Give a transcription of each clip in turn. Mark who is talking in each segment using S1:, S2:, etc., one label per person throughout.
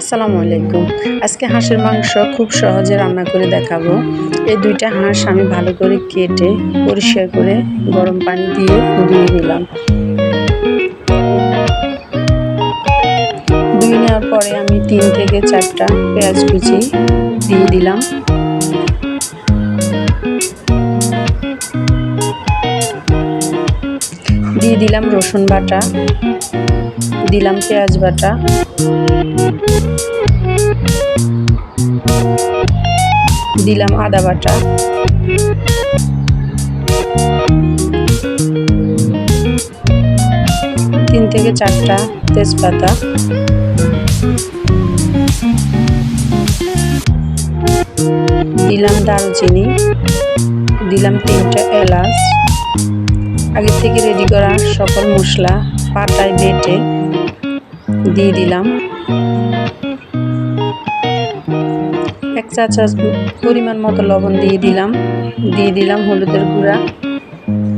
S1: আসসালামু আলাইকুম। আজকে হাঁসের মাংস খুব সহজে রান্না করে দেখাবো। এই দুইটা হাঁস আমি ভালো করে কেটে, পরিষ্কার করে গরম পানি দিয়ে ধুয়ে নিলাম। ধুয়ে নেওয়ার পরে আমি তিন থেকে চারটা পেঁয়াজ কুচি দিয়ে দিলাম। দিয়ে দিলাম রসুন বাটা। দিলাম পেঁয়াজ বাটা। দিলাম আদা বাটা। তিন থেকে চারটা তেজপাতা। দিলাম দারুচিনি। দিলাম তিনটা এলাচ। আগে থেকে রেডি করা সকল মশলা পাটায় বেটে দিয়ে দিলাম। এক চা চা পরিমাণ মতো লবণ দিয়ে দিলাম। দিয়ে দিলাম হলুদের গুঁড়া।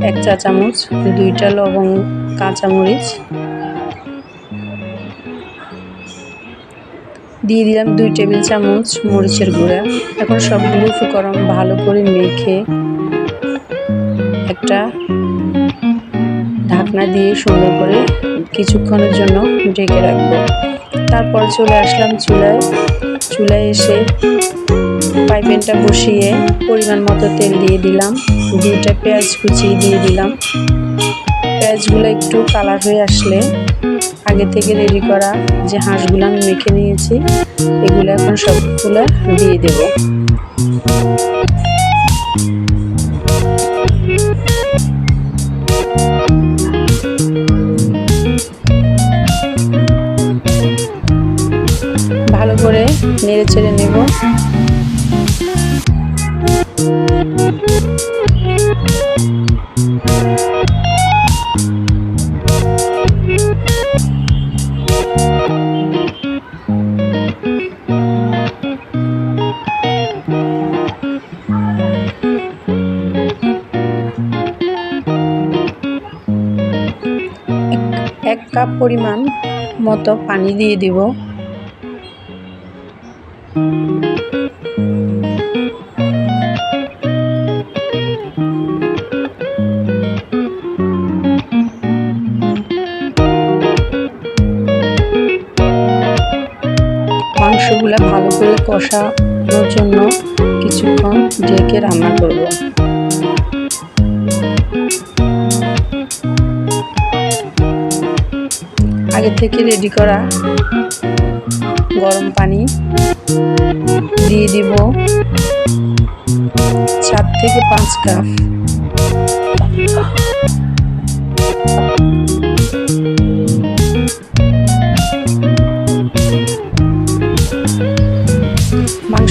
S1: এক চা চামচ দুইটা লবং কাঁচামরিচ। দিয়ে দিলাম দুই টেবিল চামচ মরিচের গুঁড়া। এখন সবগুলো উপকরণ ভালো করে মেখে একটা ঢাকনা দিয়ে সুন্দর করে কিছুক্ষণের জন্য ঢেকে রাখব। তারপর চলে আসলাম চুলায়। চুলায় এসে পাইপেনটা বসিয়ে পরিমাণ মতো তেল দিয়ে দিলাম। দুইটা পেঁয়াজ কুচিয়ে দিয়ে দিলাম। পেঁয়াজগুলো একটু কালার হয়ে আসলে আগে থেকে রেডি করা যে হাঁসগুলো আমি মেখে নিয়েছি, এগুলো এখন সবগুলো দিয়ে দেবো। নেড়ে চেড়ে নেব। এক কাপ পরিমাণ মতো পানি দিয়ে দিব। মাংসগুলো ভালো করে কষানোর জন্য কিছুক্ষণ ঢেকে রান্না করব। আগে থেকে রেডি করা গরম পানি দিয়ে দিব চার থেকে পাঁচ কাপ।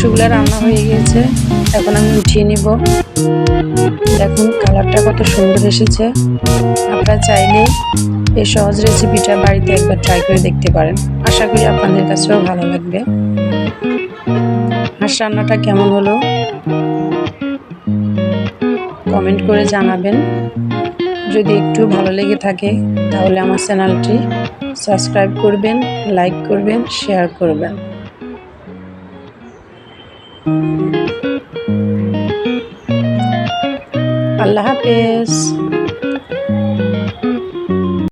S1: মাংসগুলো রান্না হয়ে গেছে এখন আমি উঠিয়ে নিব। দেখুন, কালারটা কত সুন্দর এসেছে। আপনারা চাইলে এই সহজ রেসিপিটা বাড়িতে একবার ট্রাই করে দেখতে পারেন। আশা করি আপনাদের কাছেও ভালো লাগবে। হাঁস রান্নাটা কেমন হলো? কমেন্ট করে জানাবেন। যদি একটু ভালো লেগে থাকে, তাহলে আমার চ্যানেলটি সাবস্ক্রাইব করবেন, লাইক করবেন শেয়ার করবেন। আল্লাহ হাফেজ।